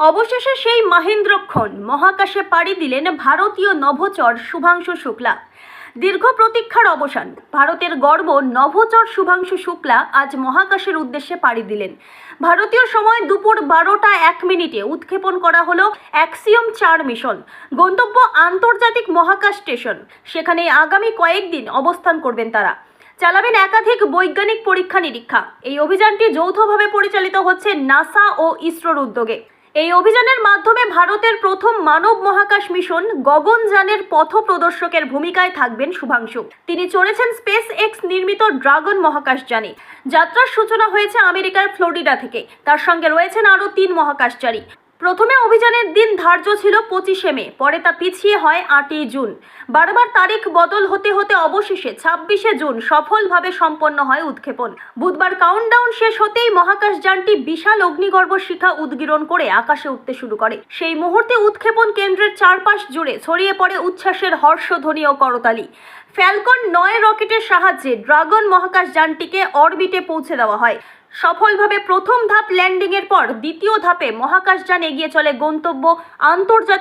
অবশেষে সেই মাহেন্দ্রক্ষণ মহাকাশে পাড়ি দিলেন ভারতীয় নভোচর শুভাংশু শুক্লা। দীর্ঘ প্রতীক্ষার অবসান, ভারতের গর্ব নভোচর শুভাংশু শুক্লা আজ মহাকাশের উদ্দেশ্যে পাড়ি দিলেন। ভারতীয় সময় দুপুর বারোটা এক মিনিটে উৎক্ষেপণ করা হলো অ্যাক্সিয়ম চার মিশন, গন্তব্য আন্তর্জাতিক মহাকাশ স্টেশন। সেখানে আগামী কয়েকদিন অবস্থান করবেন তারা। চালাবেন একাধিক বৈজ্ঞানিক পরীক্ষা নিরীক্ষা এই অভিযানটি যৌথভাবে পরিচালিত হচ্ছে নাসা ও ইসরোর উদ্যোগে। এই অভিযানের মাধ্যমে ভারতের প্রথম মানব মহাকাশ মিশন গগনযানের পথ প্রদর্শকের ভূমিকায় থাকবেন শুভাংশু। তিনি চড়েছেন স্পেস এক্স নির্মিত ড্রাগন মহাকাশযানে যাত্রার সূচনা হয়েছে আমেরিকার ফ্লোরিডা থেকে। তার সঙ্গে রয়েছেন আরও তিন মহাকাশচারী। প্রথমে অভিযানের দিন ধার্য ছিল পঁচিশে মে, পরে তা পিছিয়ে হয় আটই জুন। বারবার তারিখ বদল হতে হতে অবশেষে ছাব্বিশে জুন সফলভাবে সম্পন্ন হয় উৎক্ষেপণ। বুধবার কাউন্টডাউন শেষ হতেই মহাকাশযানটি বিশাল অগ্নিগর্ভ শিখা উদ্গীরণ করে আকাশে উঠতে শুরু করে। সেই মুহূর্তে উৎক্ষেপণ কেন্দ্রের চারপাশ জুড়ে ছড়িয়ে পড়ে উচ্ছ্বাসের হর্ষধ্বনি ও করতালি। ফ্যালকন নয় রকেটের সাহায্যে ড্রাগন মহাকাশ যানটিকে অরবিটে পৌঁছে দেওয়া হয়। সফলভাবে প্রথম ধাপ ল্যান্ডিংয়ের পর দ্বিতীয় ধাপে মহাকাশযান এগিয়ে চলে গন্তব্য আন্তর্জাতিক